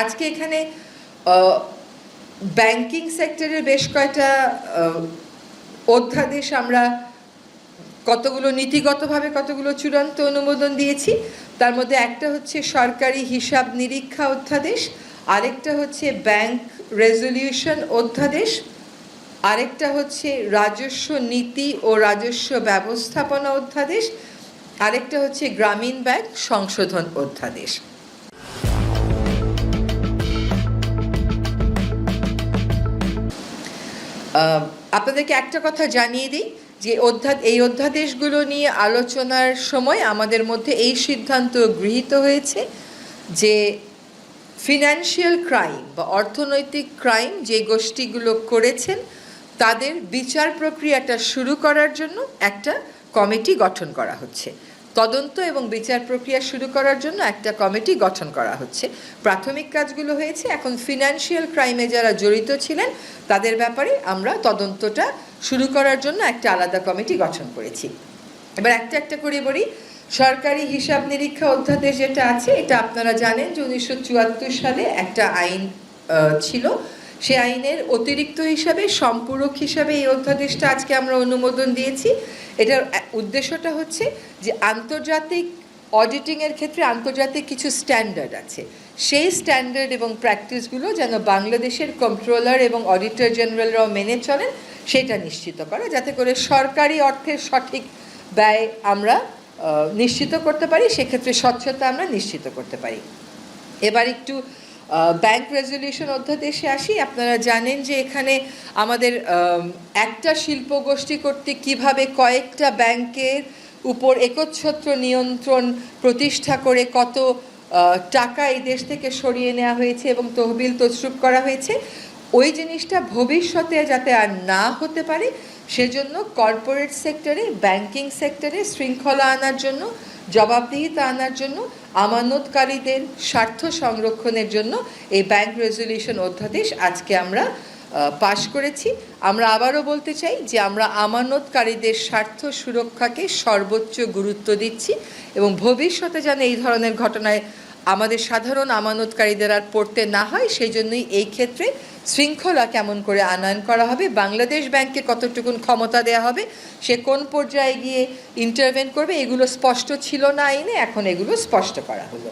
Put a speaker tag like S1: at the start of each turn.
S1: আজকে এখানে ব্যাংকিং সেক্টরের বেশ কয়টা অধ্যাদেশ আমরা কতগুলো, নীতিগতভাবে কতগুলো চূড়ান্ত অনুমোদন দিয়েছি। তার মধ্যে একটা হচ্ছে সরকারি হিসাব নিরীক্ষা অধ্যাদেশ, আরেকটা হচ্ছে ব্যাংক রেজলিউশন অধ্যাদেশ, আরেকটা হচ্ছে রাজস্ব নীতি ও রাজস্ব ব্যবস্থাপনা অধ্যাদেশ, আরেকটা হচ্ছে গ্রামীণ ব্যাংক সংশোধন অধ্যাদেশ। আপনাদেরকে একটা কথা জানিয়ে দিই যে অধ্যা এই অধ্যাদেশগুলো নিয়ে আলোচনার সময় আমাদের মধ্যে এই সিদ্ধান্ত গৃহীত হয়েছে যে ফিনান্সিয়াল ক্রাইম বা অর্থনৈতিক ক্রাইম যে গোষ্ঠীগুলো করেছেন, তাদের বিচার প্রক্রিয়াটা শুরু করার জন্য একটা কমিটি গঠন করা হচ্ছে। তদন্ত এবং বিচার প্রক্রিয়া শুরু করার জন্য একটা কমিটি গঠন করা হচ্ছে। প্রাথমিক কাজগুলো হয়েছে। এখন ফিনান্সিয়াল ক্রাইমে যারা জড়িত ছিলেন, তাদের ব্যাপারে আমরা তদন্তটা শুরু করার জন্য একটা আলাদা কমিটি গঠন করেছি। এবার একটা একটা করে বলি। সরকারি হিসাব নিরীক্ষা অধ্যাদেশ যেটা আছে, এটা আপনারা জানেন যে উনিশশো চুয়াত্তর সালে একটা আইন ছিল। সে আইনের অতিরিক্ত হিসাবে, সম্পূরক হিসাবে এই অধ্যাদেশটা আজকে আমরা অনুমোদন দিয়েছি। এটার উদ্দেশ্যটা হচ্ছে যে আন্তর্জাতিক অডিটিংয়ের ক্ষেত্রে আন্তর্জাতিক কিছু স্ট্যান্ডার্ড আছে। সেই স্ট্যান্ডার্ড এবং প্র্যাকটিসগুলো যেন বাংলাদেশের কন্ট্রোলার এবং অডিটর জেনারেলরাও মেনে চলেন, সেটা নিশ্চিত করা, যাতে করে সরকারি অর্থের সঠিক ব্যয় আমরা নিশ্চিত করতে পারি, সেক্ষেত্রে স্বচ্ছতা আমরা নিশ্চিত করতে পারি। এবার একটু ব্যাংক রেজলিউশন অধ্যাদেশে আসি। আপনারা জানেন যে এখানে আমাদের একটা শিল্প গোষ্ঠী কর্তৃক কীভাবে কয়েকটা ব্যাংকের উপর একচ্ছত্র নিয়ন্ত্রণ প্রতিষ্ঠা করে কত টাকা এই দেশ থেকে সরিয়ে নেওয়া হয়েছে এবং তহবিল তছরুপ করা হয়েছে। ওই জিনিসটা ভবিষ্যতে যাতে আর না হতে পারে, সেজন্য কর্পোরেট সেক্টরে ব্যাংকিং সেক্টরে শৃঙ্খলা আনার জন্য, জবাবদিহিতা আনার জন্য, আমানতকারীদের স্বার্থ সংরক্ষণের জন্য এই ব্যাংক রেজলিউশন অধ্যাদেশ আজকে আমরা পাশ করেছি। আমরা আবারও বলতে চাই যে আমরা আমানতকারীদের স্বার্থ সুরক্ষাকে সর্বোচ্চ গুরুত্ব দিচ্ছি এবং ভবিষ্যতে যেন এই ধরনের ঘটনায় আমাদের সাধারণ আমানতকারীদের আর পড়তে না হয়, সেই জন্যই এই ক্ষেত্রে শৃঙ্খলা কেমন করে আনয়ন করা হবে, বাংলাদেশ ব্যাংকে কতটুকুন ক্ষমতা দেওয়া হবে, সে কোন পর্যায়ে গিয়ে ইন্টারভেন করবে, এগুলো স্পষ্ট ছিল না আইনে এখন এগুলো স্পষ্ট করা হলো।